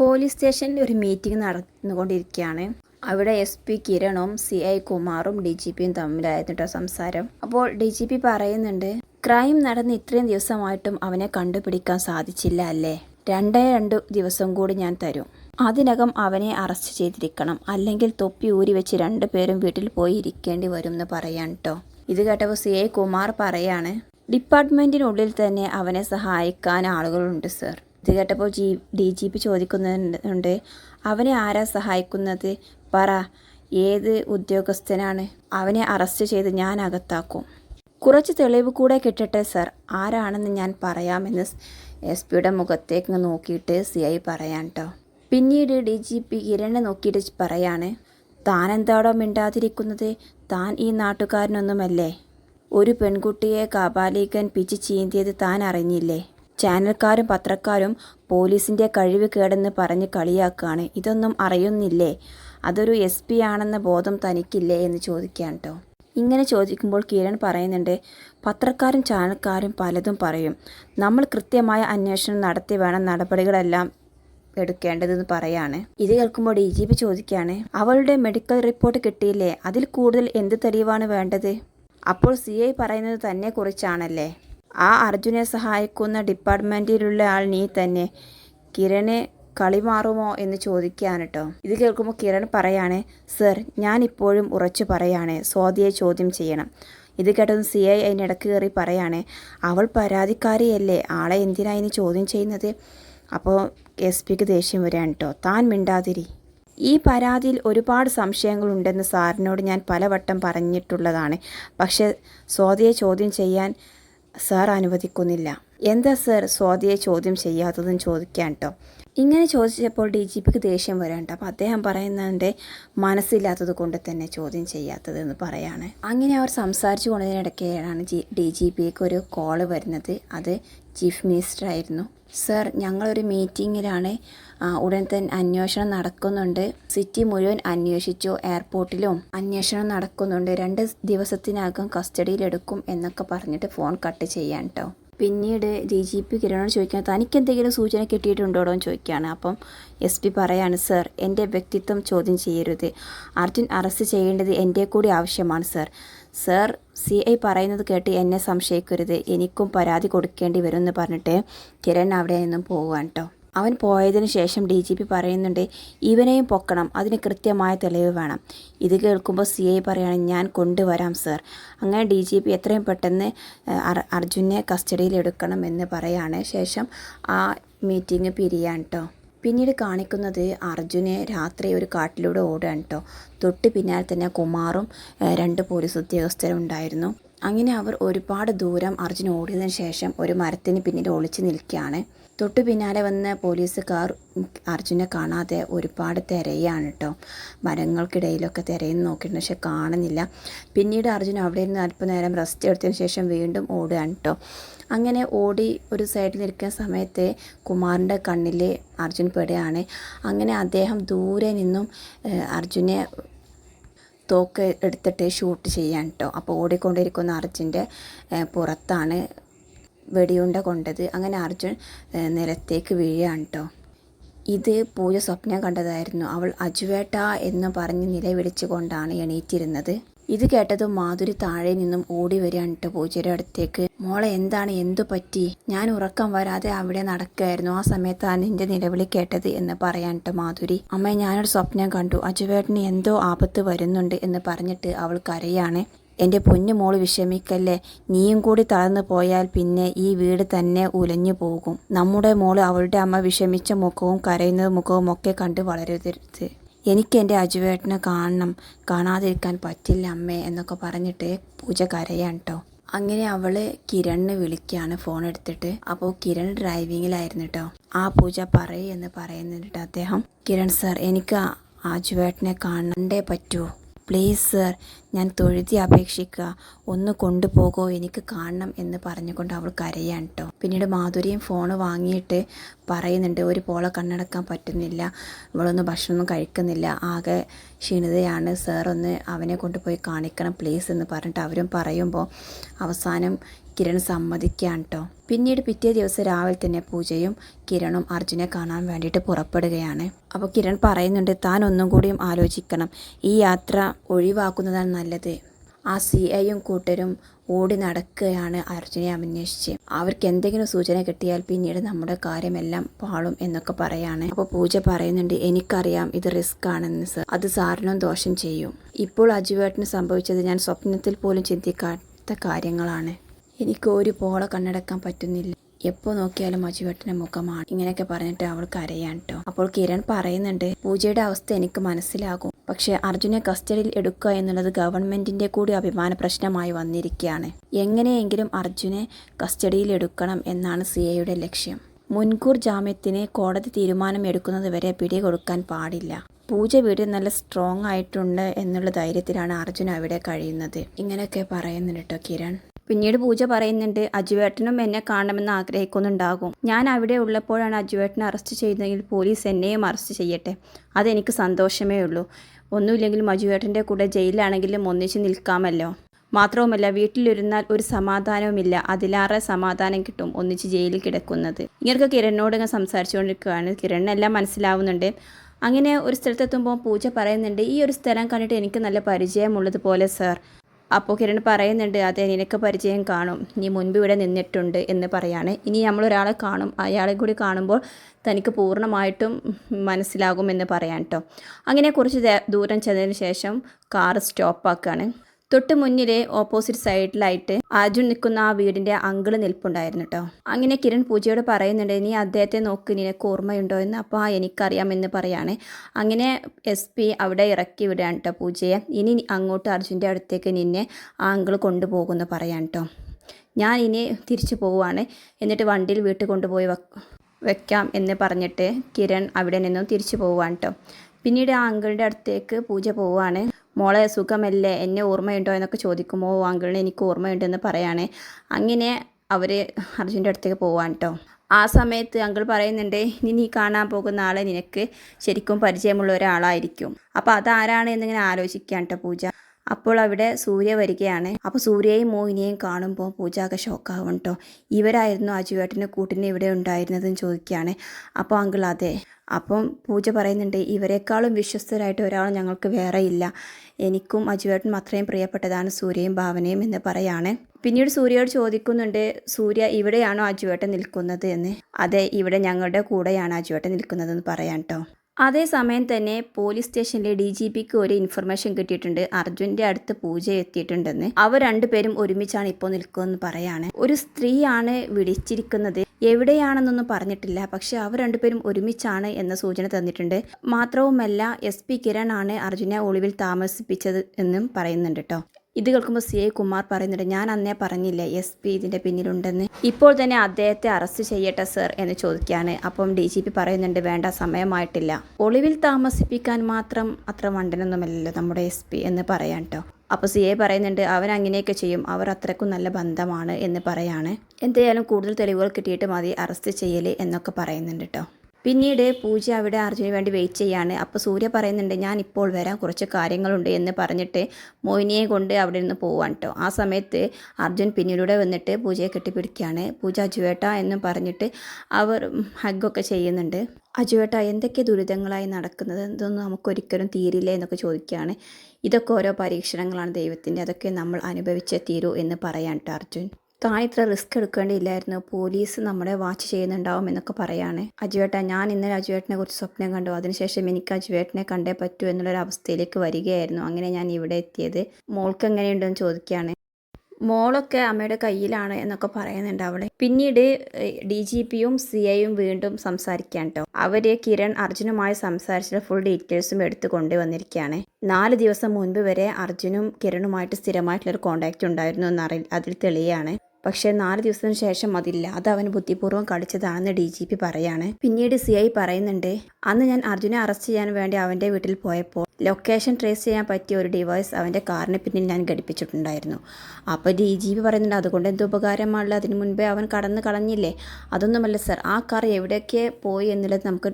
Police സ്റ്റേഷനിൽ ഒരു meeting നടന്നുകൊണ്ടിരിക്കുകയാണ്. അവിടെ എസ് പി കിരണും സി ഐ കുമാറും ഡി ജി പിയും തമ്മിലായിരുന്നു കേട്ടോ സംസാരം. അപ്പോൾ ഡി ജി പി പറയുന്നുണ്ട് ക്രൈം നടന്ന് ഇത്രയും ദിവസമായിട്ടും അവനെ കണ്ടുപിടിക്കാൻ സാധിച്ചില്ല അല്ലേ? രണ്ടേ രണ്ട് ദിവസം കൂടി ഞാൻ തരും. അതിനകം അവനെ അറസ്റ്റ് ചെയ്തിരിക്കണം. അല്ലെങ്കിൽ തൊപ്പി ഊരി വെച്ച് രണ്ടു പേരും വീട്ടിൽ പോയി ഇരിക്കേണ്ടി വരും എന്ന് പറയാൻ കേട്ടോ ഇത് കേട്ടപ്പോൾ സി ഐ കുമാർ പറയാണ് ഡിപ്പാർട്ട്മെന്റിനുള്ളിൽ തന്നെ അവനെ സഹായിക്കാൻ ആളുകളുണ്ട് സർ. ഇത് കേട്ടപ്പോൾ ജി ഡി ജി പി ചോദിക്കുന്നുണ്ട് അവനെ ആരാ സഹായിക്കുന്നത്? പറ ഏത് ഉദ്യോഗസ്ഥനാണ്? അവനെ അറസ്റ്റ് ചെയ്ത് ഞാൻ അകത്താക്കും. കുറച്ച് തെളിവ് കൂടെ കിട്ടട്ടെ സർ. ആരാണെന്ന് ഞാൻ പറയാമെന്ന് എസ് പിയുടെ മുഖത്തേക്ക് നോക്കിയിട്ട് സി ഐ പറയാൻ കേട്ടോ പിന്നീട് ഡി ജി പി കിരണിനെ നോക്കിയിട്ട് പറയാണ് താൻ എന്താടോ മിണ്ടാതിരിക്കുന്നത്? താൻ ഈ നാട്ടുകാരനൊന്നുമല്ലേ? ഒരു പെൺകുട്ടിയെ കാപാലികൻ പിച്ച് ചീന്തിയത് താൻ അറിഞ്ഞില്ലേ? ചാനൽക്കാരും പത്രക്കാരും പോലീസിന്റെ കഴിവ് കേടെന്ന് പറഞ്ഞ് കളിയാക്കുകയാണ് ഇതൊന്നും അറിയുന്നില്ലേ? അതൊരു എസ് പി ആണെന്ന ബോധം തനിക്കില്ലേ എന്ന് ചോദിക്കാൻ കേട്ടോ ഇങ്ങനെ ചോദിക്കുമ്പോൾ കിരൺ പറയുന്നുണ്ട് പത്രക്കാരും ചാനൽക്കാരും പലതും പറയും. നമ്മൾ കൃത്യമായ അന്വേഷണം നടത്തി വേണം നടപടികളെല്ലാം എടുക്കേണ്ടതെന്ന് പറയാണ്. ഇത് കേൾക്കുമ്പോൾ ഡി ജി പി ചോദിക്കുകയാണ് അവളുടെ മെഡിക്കൽ റിപ്പോർട്ട് കിട്ടിയില്ലേ? അതിൽ കൂടുതൽ എന്ത് തെളിവാണ് വേണ്ടത്? അപ്പോൾ സി ഐ പറയുന്നത് തന്നെ കുറിച്ചാണല്ലേ ആ അർജുനെ സഹായിക്കുന്ന ഡിപ്പാർട്ട്മെന്റിലുള്ള ആൾ നീ തന്നെ. കിരണ് കളി മാറുമോ എന്ന് ചോദിക്കുകയാണ് കേട്ടോ ഇത് കേൾക്കുമ്പോൾ കിരൺ പറയാണ് സർ ഞാൻ ഇപ്പോഴും ഉറച്ചു പറയാണ്. സ്വാതിയെ ചോദ്യം ചെയ്യണം. ഇത് കേട്ടതും സി ഐ അതിനിടക്ക് കയറി പറയാണ് അവൾ പരാതിക്കാരിയല്ലേ? ആളെ എന്തിനാ ഇനി ചോദ്യം ചെയ്യുന്നത്? അപ്പോൾ എസ് പിക്ക് ദേഷ്യം വരികയാണ് കേട്ടോ താൻ മിണ്ടാതിരി. ഈ പരാതിയിൽ ഒരുപാട് സംശയങ്ങളുണ്ടെന്ന് സാറിനോട് ഞാൻ പലവട്ടം പറഞ്ഞിട്ടുള്ളതാണ്. പക്ഷേ സ്വാതിയെ ചോദ്യം ചെയ്യാൻ സാർ അനുവദിക്കുന്നില്ല. എന്താ സാർ സ്വാതിയെ ചോദ്യം ചെയ്യാത്തതെന്ന് ചോദിക്കാൻ കേട്ടോ ഇങ്ങനെ ചോദിച്ചപ്പോൾ ഡി ജി പിക്ക് ദേഷ്യം വരണ്ട അപ്പോൾ അദ്ദേഹം പറയുന്നതിന്റെ മനസ്സില്ലാത്തത് കൊണ്ട് തന്നെ ചോദ്യം ചെയ്യാത്തതെന്ന് പറയാണ്. അങ്ങനെ അവർ സംസാരിച്ചു കൊണ്ടതിനിടയ്ക്കാണ് ജി ഡി ജി പിക്ക് ഒരു കോൾ വരുന്നത്. അത് ചീഫ് മിനിസ്റ്റർ ആയിരുന്നു സർ ഞങ്ങളൊരു മീറ്റിങ്ങിലാണ് ഉടൻ തന്നെ അന്വേഷണം നടക്കുന്നുണ്ട്. സിറ്റി മുഴുവൻ അന്വേഷിച്ചു എയർപോർട്ടിലും അന്വേഷണം നടക്കുന്നുണ്ട്. രണ്ട് ദിവസത്തിനകം കസ്റ്റഡിയിലെടുക്കും എന്നൊക്കെ പറഞ്ഞിട്ട് ഫോൺ കട്ട് ചെയ്യാൻ കേട്ടോ പിന്നീട് ഡി ജി പി കിരണോട് ചോദിക്കാൻ തനിക്ക് എന്തെങ്കിലും സൂചന കിട്ടിയിട്ടുണ്ടോ എന്ന് ചോദിക്കുകയാണ്. അപ്പം എസ് പി പറയാണ് സർ എന്റെ വ്യക്തിത്വം ചോദ്യം ചെയ്യരുത്. അർജുൻ അറസ്റ്റ് ചെയ്യേണ്ടത് എന്റെ കൂടി ആവശ്യമാണ് സർ. സർ സി ഐ പറയുന്നത് കേട്ട് എന്നെ സംശയിക്കരുത്. എനിക്കും പരാതി കൊടുക്കേണ്ടി വരും എന്ന് പറഞ്ഞിട്ട് കിരൺ അവിടെ നിന്നും പോവുകയാണ് കേട്ടോ അവൻ പോയതിനു ശേഷം ഡി ജി പി പറയുന്നുണ്ട് ഇവനെയും പൊക്കണം. അതിന് കൃത്യമായ തെളിവ് വേണം. ഇത് കേൾക്കുമ്പോൾ സി ഐ പറയാണ് ഞാൻ കൊണ്ടുവരാം സർ. അങ്ങനെ ഡി ജി പി എത്രയും പെട്ടെന്ന് അർജുനെ കസ്റ്റഡിയിൽ എടുക്കണം എന്ന് പറയാണ്. ശേഷം ആ മീറ്റിംഗ് പിരിയാണ് കേട്ടോ പിന്നീട് കാണിക്കുന്നത് അർജുനെ രാത്രി ഒരു കാട്ടിലൂടെ ഓടുകയാണ് കേട്ടോ തൊട്ട് പിന്നാലെ തന്നെ കുമാറും രണ്ട് പോലീസ് ഉദ്യോഗസ്ഥരും ഉണ്ടായിരുന്നു. അങ്ങനെ അവർ ഒരുപാട് ദൂരം അർജുൻ ഓടിയതിനു ശേഷം ഒരു മരത്തിന് പിന്നിൽ ഒളിച്ചു നിൽക്കുകയാണ്. തൊട്ടു പിന്നാലെ വന്ന പോലീസുകാർ അർജുനെ കാണാതെ ഒരുപാട് തിരയാണ് കേട്ടോ മരങ്ങൾക്കിടയിലൊക്കെ തിരയെന്ന് നോക്കിയിട്ടുണ്ട് പക്ഷെ കാണുന്നില്ല. പിന്നീട് അർജുൻ അവിടെ നിന്ന് അല്പനേരം റെസ്റ്റ് എടുത്തതിന് ശേഷം വീണ്ടും ഓടുകയാണ് കേട്ടോ അങ്ങനെ ഓടി ഒരു സൈഡിൽ നിൽക്കുന്ന സമയത്ത് കുമാറിന്റെ കണ്ണിൽ അർജുൻ പെടുകയാണ്. അങ്ങനെ അദ്ദേഹം ദൂരെ നിന്നും അർജുനെ തോക്ക് എടുത്തിട്ട് ഷൂട്ട് ചെയ്യാൻ കേട്ടോ അപ്പോൾ ഓടിക്കൊണ്ടിരിക്കുന്ന അർജുന്റെ പുറത്താണ് വെടിയുണ്ട കൊണ്ടത്. അങ്ങനെ അർജുൻ നിലത്തേക്ക് വീഴുകയാണ് കേട്ടോ ഇത് പൂജ സ്വപ്നം കണ്ടതായിരുന്നു. അവൾ അജുവേട്ട എന്ന് പറഞ്ഞ് നിലവിളിച്ചുകൊണ്ടാണ് എണീറ്റിരുന്നത്. ഇത് കേട്ടതും മാധുരി താഴെ നിന്നും ഓടി വരികയാണ് കേട്ടോ പൂജയുടെ അടുത്തേക്ക്. മോളെ എന്താണ്? എന്തു പറ്റി? ഞാൻ ഉറക്കം വരാതെ അവിടെ നടക്കുകയായിരുന്നു. ആ സമയത്താണ് നിന്റെ നിലവിളി കേട്ടത് എന്ന് പറയാൻ കേട്ടോ മാധുരി. അമ്മ ഞാനൊരു സ്വപ്നം കണ്ടു. അജുവേട്ടന് എന്തോ ആപത്ത് വരുന്നുണ്ട് എന്ന് പറഞ്ഞിട്ട് അവൾ കരയാണ്. എന്റെ പൊന്നു മോൾ വിഷമിക്കല്ലേ? നീയും കൂടി തളർന്നു പോയാൽ പിന്നെ ഈ വീട് തന്നെ ഉലഞ്ഞു പോകും. നമ്മുടെ മോൾ അവളുടെ അമ്മ വിഷമിച്ച മുഖവും കരയുന്ന മുഖവും ഒക്കെ കണ്ട് വളരരുത്. എനിക്ക് എന്റെ അജുവേട്ടനെ കാണണം. കാണാതിരിക്കാൻ പറ്റില്ല അമ്മേ എന്നൊക്കെ പറഞ്ഞിട്ട് പൂജ കരയാണ് കേട്ടോ അങ്ങനെ അവൾ കിരണിനെ വിളിക്കുകയാണ് ഫോൺ എടുത്തിട്ട്. അപ്പോൾ കിരൺ ഡ്രൈവിങ്ങിലായിരുന്നു കേട്ടോ ആ പൂജ പറയ് എന്ന് പറയുന്നുണ്ട് അദ്ദേഹം. കിരൺ സർ എനിക്ക് ആ ആജുവേട്ടനെ കാണണ്ടേ പറ്റൂ. പ്ലീസ് സർ ഞാൻ തൊഴുതി അപേക്ഷിക്കുക. ഒന്ന് കൊണ്ടുപോകോ എനിക്ക് കാണണം എന്ന് പറഞ്ഞുകൊണ്ട് അവൾ കരയാണ് കേട്ടോ പിന്നീട് മാധുരിയും ഫോൺ വാങ്ങിയിട്ട് പറയുന്നുണ്ട് ഒരു പോളെ കണ്ണടക്കാൻ പറ്റുന്നില്ല. ഇവളൊന്നും ഭക്ഷണമൊന്നും കഴിക്കുന്നില്ല. ആകെ ക്ഷീണിതയാണ്. സാറൊന്ന് അവനെ കൊണ്ടുപോയി കാണിക്കണം പ്ലീസ് എന്ന് പറഞ്ഞിട്ട് അവരും പറയുമ്പോൾ അവസാനം കിരൺ സമ്മതിക്കുകയാണ് കേട്ടോ പിന്നീട് പിറ്റേ ദിവസം രാവിലെ തന്നെ പൂജയും കിരണും അർജുനെ കാണാൻ വേണ്ടിയിട്ട് പുറപ്പെടുകയാണ്. അപ്പോൾ കിരൺ പറയുന്നുണ്ട് താൻ ഒന്നും കൂടിയും ആലോചിക്കണം. ഈ യാത്ര ഒഴിവാക്കുന്നതാണ് നല്ലത്. ആ സി ഐയും കൂട്ടരും ഓടി നടക്കുകയാണ് അർജുനെ അന്വേഷിച്ച് അവർക്ക് എന്തെങ്കിലും സൂചന കിട്ടിയാൽ പിന്നീട് നമ്മുടെ കാര്യമെല്ലാം പാളും എന്നൊക്കെ പറയാണ്. അപ്പോൾ പൂജ പറയുന്നുണ്ട് എനിക്കറിയാം ഇത് റിസ്ക് ആണെന്ന് സർ. അത് സാറിനും ദോഷം ചെയ്യും. ഇപ്പോൾ അജുവേട്ടന് സംഭവിച്ചത് ഞാൻ സ്വപ്നത്തിൽ പോലും ചിന്തിക്കാത്ത കാര്യങ്ങളാണ്. എനിക്ക് ഒരു പോള കണ്ണടക്കാൻ പറ്റുന്നില്ല. എപ്പോൾ നോക്കിയാലും മജുവേട്ടന്റെ മുഖമാണ്. ഇങ്ങനെയൊക്കെ പറഞ്ഞിട്ട് അവൾ കരയാൻ കേട്ടോ അപ്പോൾ കിരൺ പറയുന്നുണ്ട് പൂജയുടെ അവസ്ഥ എനിക്ക് മനസ്സിലാകും. പക്ഷേ അർജുനെ കസ്റ്റഡിയിൽ എടുക്കുക എന്നുള്ളത് ഗവൺമെന്റിന്റെ കൂടി അഭിമാന പ്രശ്നമായി വന്നിരിക്കുകയാണ്. എങ്ങനെയെങ്കിലും അർജുനെ കസ്റ്റഡിയിൽ എടുക്കണം എന്നാണ് സി എയുടെ ലക്ഷ്യം. മുൻകൂർ ജാമ്യത്തിന് കോടതി തീരുമാനം വരെ പിടികൊടുക്കാൻ പാടില്ല. പൂജ വീട് നല്ല സ്ട്രോങ് ആയിട്ടുണ്ട് എന്നുള്ള ധൈര്യത്തിലാണ് അർജുൻ അവിടെ കഴിയുന്നത്. ഇങ്ങനെയൊക്കെ പറയുന്നുണ്ട് കേട്ടോ കിരൺ. പിന്നീട് പൂജ പറയുന്നുണ്ട് അജുവേട്ടനും എന്നെ കാണണമെന്ന് ആഗ്രഹിക്കുന്നുണ്ടാകും. ഞാൻ അവിടെ ഉള്ളപ്പോഴാണ് അജുവേട്ടനെ അറസ്റ്റ് ചെയ്തതെങ്കിൽ പോലീസ് എന്നെയും അറസ്റ്റ് ചെയ്യട്ടെ. അതെനിക്ക് സന്തോഷമേ ഉള്ളൂ. ഒന്നുമില്ലെങ്കിലും അജുവേട്ടന്റെ കൂടെ ജയിലിലാണെങ്കിലും ഒന്നിച്ച് നിൽക്കാമല്ലോ. മാത്രവുമല്ല വീട്ടിലിരുന്നാൽ ഒരു സമാധാനവുമില്ല. അതിലാറെ സമാധാനം കിട്ടും ഒന്നിച്ച് ജയിലിൽ കിടക്കുന്നത്. ഇങ്ങനെയൊക്കെ കിരണിനോട് ഇങ്ങനെ സംസാരിച്ചുകൊണ്ടിരിക്കുകയാണ്. കിരണിനെല്ലാം മനസ്സിലാവുന്നുണ്ട്. അങ്ങനെ ഒരു സ്ഥലത്തെത്തുമ്പോൾ പൂജ പറയുന്നുണ്ട് ഈ ഒരു സ്ഥലം കണ്ടിട്ട് എനിക്ക് നല്ല പരിചയമുള്ളതുപോലെ സാർ അപ്പോൾ കിരൺ പറയുന്നുണ്ട് അതെ നിനക്ക് പരിചയം കാണും. നീ മുൻപ് ഇവിടെ നിന്നിട്ടുണ്ട് എന്ന് പറയാണ്. ഇനി നമ്മളൊരാളെ കാണും. അയാളെ കൂടി കാണുമ്പോൾ തനിക്ക് പൂർണമായിട്ടും മനസ്സിലാകുമെന്ന് പറയാൻ കേട്ടോ അങ്ങനെ കുറച്ച് ദൂരം ചെന്നതിന് ശേഷം കാറ് സ്റ്റോപ്പാക്കുകയാണ് തൊട്ട് മുന്നിലെ ഓപ്പോസിറ്റ് സൈഡിലായിട്ട് അർജുൻ നിൽക്കുന്ന ആ വീടിന്റെ അങ്കിൾ നിൽപ്പുണ്ടായിരുന്നു കേട്ടോ അങ്ങനെ കിരൺ പൂജയോട് പറയുന്നുണ്ട് നീ അദ്ദേഹത്തെ നോക്ക് നിനക്ക് ഓർമ്മയുണ്ടോ? എന്ന്. അപ്പോൾ ആ എനിക്കറിയാമെന്ന് പറയാണ്. അങ്ങനെ എസ് പി അവിടെ ഇറക്കി വിടുകയാണ് കേട്ടോ പൂജയെ. ഇനി അങ്ങോട്ട് അർജുന്റെ അടുത്തേക്ക് നിന്നെ ആ അങ്കിൾ കൊണ്ടുപോകുമെന്ന് പറയാൻ കേട്ടോ ഞാൻ ഇനി തിരിച്ചു പോവുകയാണ്. എന്നിട്ട് വണ്ടിയിൽ വീട്ടിൽ കൊണ്ടുപോയി വെക്കാം എന്ന് പറഞ്ഞിട്ട് കിരൺ അവിടെ നിന്നും തിരിച്ചു പോവാണ് കേട്ടോ പിന്നീട് ആ അങ്കിളുടെ അടുത്തേക്ക് പൂജ പോവാണ് മോളെ സുഖമല്ലേ? എന്നെ ഓർമ്മയുണ്ടോ എന്നൊക്കെ ചോദിക്കുമോ "ഓ, അങ്കിളിന് എനിക്ക് ഓർമ്മയുണ്ടെന്ന് പറയാണ്. അങ്ങനെ അവർ അർജുന്റെ അടുത്തേക്ക് പോവാൻ കേട്ടോ ആ സമയത്ത് അങ്കിൾ പറയുന്നുണ്ട് ഇനി നീ കാണാൻ പോകുന്ന ആളെ നിനക്ക് ശരിക്കും പരിചയമുള്ള ഒരാളായിരിക്കും. അപ്പോൾ അതാരാണ് എന്നിങ്ങനെ ആലോചിക്കാൻ കേട്ടോ പൂജ? അപ്പോൾ അവിടെ സൂര്യ വരികയാണ്. അപ്പോൾ സൂര്യയും മോഹിനിയെയും കാണുമ്പോൾ പൂജാക്ക് ഷോക്കാവും കേട്ടോ ഇവരായിരുന്നു അജുവേട്ടന് കൂട്ടിന് ഇവിടെ ഉണ്ടായിരുന്നതെന്ന് ചോദിക്കുകയാണ്. അപ്പോൾ അങ്കിൾ അതെ. അപ്പം പൂജ പറയുന്നുണ്ട് ഇവരെക്കാളും വിശ്വസ്തരായിട്ട് ഒരാൾ ഞങ്ങൾക്ക് വേറെ ഇല്ല. എനിക്കും അജുവേട്ടനും അത്രയും പ്രിയപ്പെട്ടതാണ് സൂര്യയും ഭാവനയും എന്ന് പറയാണ്. പിന്നീട് സൂര്യയോട് ചോദിക്കുന്നുണ്ട് സൂര്യ ഇവിടെയാണോ അജുവേട്ടൻ നിൽക്കുന്നത്? എന്ന്. അതെ ഇവിടെ ഞങ്ങളുടെ കൂടെയാണ് അജുവേട്ടൻ നിൽക്കുന്നതെന്ന് പറയാം കേട്ടോ അതേസമയം തന്നെ പോലീസ് സ്റ്റേഷനിലെ ഡി ജി പിക്ക് ഒരു ഇൻഫർമേഷൻ കിട്ടിയിട്ടുണ്ട്. അർജുന്റെ അടുത്ത് പൂജ എത്തിയിട്ടുണ്ടെന്ന്. അവർ രണ്ടുപേരും ഒരുമിച്ചാണ് ഇപ്പോൾ നിൽക്കുമെന്ന് പറയാണ്. ഒരു സ്ത്രീയാണ് വിളിച്ചിരിക്കുന്നത്. എവിടെയാണെന്നൊന്നും പറഞ്ഞിട്ടില്ല. പക്ഷെ അവർ രണ്ടുപേരും ഒരുമിച്ചാണ് എന്ന സൂചന തന്നിട്ടുണ്ട്. മാത്രവുമല്ല എസ് പി കിരൺ ആണ് അർജുനെ ഒളിവിൽ താമസിപ്പിച്ചത് എന്നും പറയുന്നുണ്ട് കേട്ടോ ഇത് കേൾക്കുമ്പോൾ സി ഐ കുമാർ പറയുന്നുണ്ട് ഞാൻ അന്നേ പറഞ്ഞില്ലേ എസ് പി ഇതിന്റെ പിന്നിലുണ്ടെന്ന്. ഇപ്പോൾ തന്നെ അദ്ദേഹത്തെ അറസ്റ്റ് ചെയ്യട്ടെ സർ എന്ന് ചോദിക്കുകയാണ് അപ്പം ഡി ജി പി പറയുന്നുണ്ട് വേണ്ട സമയമായിട്ടില്ല. ഒളിവിൽ താമസിപ്പിക്കാൻ മാത്രം അത്ര വണ്ടനൊന്നുമല്ലല്ലോ നമ്മുടെ എസ് പി എന്ന് പറയാൻ കേട്ടോ അപ്പോൾ സി എ പറയുന്നുണ്ട് അവൻ അങ്ങനെയൊക്കെ ചെയ്യും. അവർ അത്രക്കും നല്ല ബന്ധമാണ് എന്ന് പറയാണ്. എന്തായാലും കൂടുതൽ തെളിവുകൾ കിട്ടിയിട്ട് മതി അറസ്റ്റ് ചെയ്യൽ എന്നൊക്കെ പറയുന്നുണ്ട് കേട്ടോ പിന്നീട് പൂജ അവിടെ അർജുന് വേണ്ടി വെയിറ്റ് ചെയ്യാണ്. അപ്പോൾ സൂര്യ പറയുന്നുണ്ട് ഞാൻ ഇപ്പോൾ വരാം കുറച്ച് കാര്യങ്ങളുണ്ട് എന്ന് പറഞ്ഞിട്ട് മോഹിനിയെ കൊണ്ട് അവിടെ നിന്ന് പോവാൻ കേട്ടോ ആ സമയത്ത് അർജുൻ പിന്നിലൂടെ വന്നിട്ട് പൂജയെ കെട്ടിപ്പിടിക്കുകയാണ് പൂജ അജുവേട്ട എന്ന് പറഞ്ഞിട്ട് അവർ ഹഗ്ഗൊക്കെ ചെയ്യുന്നുണ്ട്. അജുവേട്ട എന്തൊക്കെ ദുരിതങ്ങളായി നടക്കുന്നത്? എന്തൊന്നും നമുക്കൊരിക്കലും തീരില്ല എന്നൊക്കെ ചോദിക്കുകയാണ് ഇതൊക്കെ ഓരോ പരീക്ഷണങ്ങളാണ് ദൈവത്തിന്റെ അതൊക്കെ നമ്മൾ അനുഭവിച്ചേ തീരൂ എന്ന് പറയാൻ കേട്ടോ അർജുൻ. താൻ ഇത്ര റിസ്ക് എടുക്കേണ്ടിയില്ലായിരുന്നു. പോലീസ് നമ്മളെ വാച്ച് ചെയ്യുന്നുണ്ടാവും എന്നൊക്കെ പറയുകയാണ് അജുവേട്ട ഞാൻ ഇന്നലെ അജുവേട്ടനെ കുറിച്ച് സ്വപ്നം കണ്ടു. അതിനുശേഷം എനിക്ക് അജുവേട്ടനെ കണ്ടേ പറ്റൂ എന്നുള്ളൊരു അവസ്ഥയിലേക്ക് വരികയായിരുന്നു. അങ്ങനെ ഞാൻ ഇവിടെ എത്തിയത്. മോൾക്ക് എങ്ങനെയുണ്ടെന്ന് ചോദിക്കുകയാണ്. മോളൊക്കെ അമ്മയുടെ കയ്യിലാണ് എന്നൊക്കെ പറയുന്നുണ്ട് അവളെ. പിന്നീട് ഡി ജി പിയും സി ഐയും വീണ്ടും സംസാരിക്കാൻ കേട്ടോ അവർ കിരൺ അർജുനുമായി സംസാരിച്ചിട്ട് ഫുൾ ഡീറ്റെയിൽസും എടുത്തു കൊണ്ടുവന്നിരിക്കുകയാണ് നാല് ദിവസം മുൻപ് വരെ അർജുനും കിരണുമായിട്ട് സ്ഥിരമായിട്ടുള്ളൊരു കോണ്ടാക്റ്റ് ഉണ്ടായിരുന്നു എന്നറി അതിൽ തെളിയാണ്. പക്ഷേ നാല് ദിവസത്തിന് ശേഷം അതില്ല. അത് അവൻ ബുദ്ധിപൂർവം കളിച്ചതാണെന്ന് ഡി ജി പി പറയാണ്. പിന്നീട് സി ഐ പറയുന്നുണ്ട് അന്ന് ഞാൻ അർജുനെ അറസ്റ്റ് ചെയ്യാൻ വേണ്ടി അവന്റെ വീട്ടിൽ പോയപ്പോൾ ലൊക്കേഷൻ ട്രേസ് ചെയ്യാൻ പറ്റിയ ഒരു ഡിവൈസ് അവന്റെ കാറിന് പിന്നിൽ ഞാൻ ഘടിപ്പിച്ചിട്ടുണ്ടായിരുന്നു. അപ്പോൾ ഡി ജി പി പറയുന്നുണ്ട് അതുകൊണ്ട് എന്ത് ഉപകാരമാണല്ലോ അതിന് മുൻപേ അവൻ കടന്ന് കളഞ്ഞില്ലേ? അതൊന്നുമല്ല സർ ആ കാർ എവിടെയൊക്കെ പോയി എന്നുള്ളത് നമുക്ക്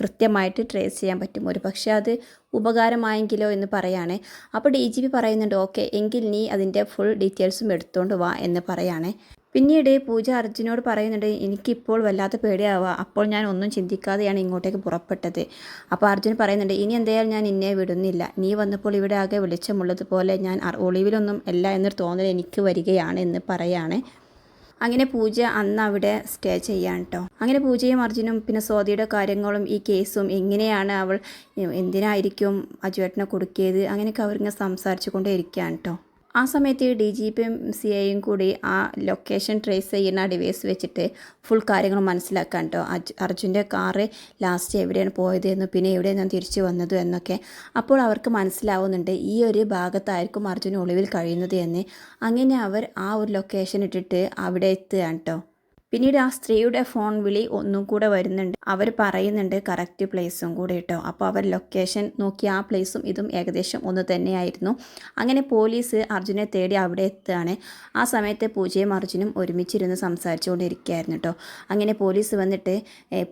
കൃത്യമായിട്ട് ട്രേസ് ചെയ്യാൻ പറ്റും. ഒരു പക്ഷേ അത് ഉപകാരമായെങ്കിലോ എന്ന് പറയാണ്. അപ്പോൾ ഡി ജി പി പറയുന്നുണ്ട് ഓക്കെ എങ്കിൽ നീ അതിന്റെ ഫുൾ ഡീറ്റെയിൽസും എടുത്തുകൊണ്ട് വാ എന്ന് പറയാണ്. പിന്നീട് പൂജ അർജുനോട് പറയുന്നുണ്ട് എനിക്കിപ്പോൾ വല്ലാത്ത പേടിയാവുക. അപ്പോൾ ഞാൻ ഒന്നും ചിന്തിക്കാതെയാണ് ഇങ്ങോട്ടേക്ക് പുറപ്പെട്ടത്. അപ്പോൾ അർജുൻ പറയുന്നുണ്ട് ഇനി എന്തായാലും ഞാൻ നിന്നെ വിടുന്നില്ല. നീ വന്നപ്പോൾ ഇവിടെ ആകെ വെളിച്ചമുള്ളതുപോലെ ഞാൻ ഒളിവിലൊന്നും അല്ല എന്നൊരു തോന്നൽ എനിക്ക് വരികയാണ് എന്ന് പറയാണ്. അങ്ങനെ പൂജ അന്ന് അവിടെ സ്റ്റേ ചെയ്യാൻ കേട്ടോ അങ്ങനെ പൂജയും അർജുനും പിന്നെ സ്വാതിയുടെ കാര്യങ്ങളും ഈ കേസും എങ്ങനെയാണ് അവൾ എന്തിനായിരിക്കും അജുവേട്ടനെ കൊടുക്കിയത്? അങ്ങനെയൊക്കെ അവരിങ്ങനെ സംസാരിച്ചു കൊണ്ടേ ഇരിക്കുകയാണ് കേട്ടോ ആ സമയത്ത് ഡി ജി പിയും സി ഐയും കൂടി ആ ലൊക്കേഷൻ ട്രേസ് ചെയ്യുന്ന ഡിവൈസ് വെച്ചിട്ട് ഫുൾ കാര്യങ്ങൾ മനസ്സിലാക്കാൻ കേട്ടോ അർജുന്റെ കാറ് ലാസ്റ്റ് എവിടെയാണ് പോയത് എന്നും പിന്നെ എവിടെയാണ് ഞാൻ തിരിച്ചു വന്നത് എന്നൊക്കെ അപ്പോൾ അവർക്ക് മനസ്സിലാവുന്നുണ്ട് ഈ ഒരു ഭാഗത്തായിരിക്കും അർജുൻ ഒളിവിൽ കഴിയുന്നത് എന്ന്. അങ്ങനെ അവർ ആ ഒരു ലൊക്കേഷൻ ഇട്ടിട്ട് അവിടെ എത്തുകയാണ് കേട്ടോ പിന്നീട് ആ സ്ത്രീയുടെ ഫോൺ വിളി ഒന്നും കൂടെ വരുന്നുണ്ട്. അവർ പറയുന്നുണ്ട് കറക്റ്റ് പ്ലേസും കൂടെ കേട്ടോ അപ്പോൾ അവർ ലൊക്കേഷൻ നോക്കി ആ പ്ലേസും ഇതും ഏകദേശം ഒന്ന് തന്നെയായിരുന്നു. അങ്ങനെ പോലീസ് അർജുനെ തേടി അവിടെ എത്തുകയാണ്. ആ സമയത്ത് പൂജയും അർജുനും ഒരുമിച്ചിരുന്ന് സംസാരിച്ചുകൊണ്ടിരിക്കുകയായിരുന്നു കേട്ടോ അങ്ങനെ പോലീസ് വന്നിട്ട്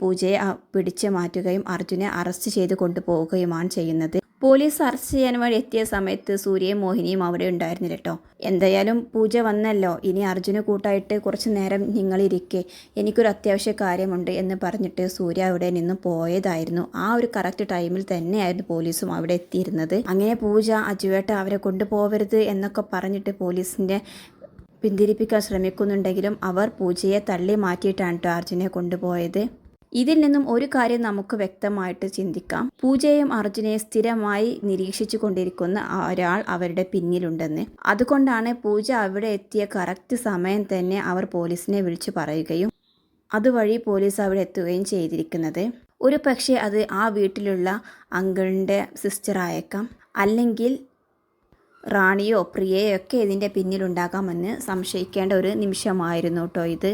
പൂജയെ പിടിച്ച് മാറ്റുകയും അർജുനെ അറസ്റ്റ് ചെയ്ത് കൊണ്ടുപോവുകയുമാണ് ചെയ്യുന്നത്. പോലീസ് അറസ്റ്റ് ചെയ്യാൻ വേണ്ടി എത്തിയ സമയത്ത് സൂര്യയും മോഹിനിയും അവിടെ ഉണ്ടായിരുന്നില്ല കേട്ടോ. എന്തായാലും പൂജ വന്നല്ലോ. ഇനി അർജുന കൂട്ടായിട്ട് കുറച്ച് നേരം നിങ്ങളിരിക്കെ. എനിക്കൊരു അത്യാവശ്യ കാര്യമുണ്ട് എന്ന് പറഞ്ഞിട്ട് സൂര്യ അവിടെ നിന്ന് പോയതായിരുന്നു. ആ ഒരു കറക്റ്റ് ടൈമിൽ തന്നെയായിരുന്നു പോലീസും അവിടെ എത്തിയിരുന്നത്. അങ്ങനെ പൂജ അജുവേട്ട അവരെ കൊണ്ടുപോകരുത് എന്നൊക്കെ പറഞ്ഞിട്ട് പോലീസിന്റെ പിന്തിരിപ്പിക്കാൻ ശ്രമിക്കുന്നുണ്ടെങ്കിലും അവർ പൂജയെ തള്ളി മാറ്റിയിട്ടാണ് കേട്ടോ അർജുനെ കൊണ്ടുപോയത്. ഇതിൽ നിന്നും ഒരു കാര്യം നമുക്ക് വ്യക്തമായിട്ട് ചിന്തിക്കാം. പൂജയും അർജുനെ സ്ഥിരമായി നിരീക്ഷിച്ചു കൊണ്ടിരിക്കുന്ന ഒരാൾ അവരുടെ പിന്നിലുണ്ടെന്ന്. അതുകൊണ്ടാണ് പൂജ അവിടെ എത്തിയ കറക്റ്റ് സമയം തന്നെ അവർ പോലീസിനെ വിളിച്ചു പറയുകയും അതുവഴി പോലീസ് അവിടെ എത്തുകയും ചെയ്തിരിക്കുന്നത്. ഒരു പക്ഷേ അത് ആ വീട്ടിലുള്ള അങ്കിളിന്റെ സിസ്റ്റർ ആയേക്കാം. അല്ലെങ്കിൽ റാണിയോ പ്രിയയോ ഒക്കെ ഇതിന്റെ പിന്നിലുണ്ടാകാമെന്ന് സംശയിക്കേണ്ട ഒരു നിമിഷമായിരുന്നു കേട്ടോ ഇത്.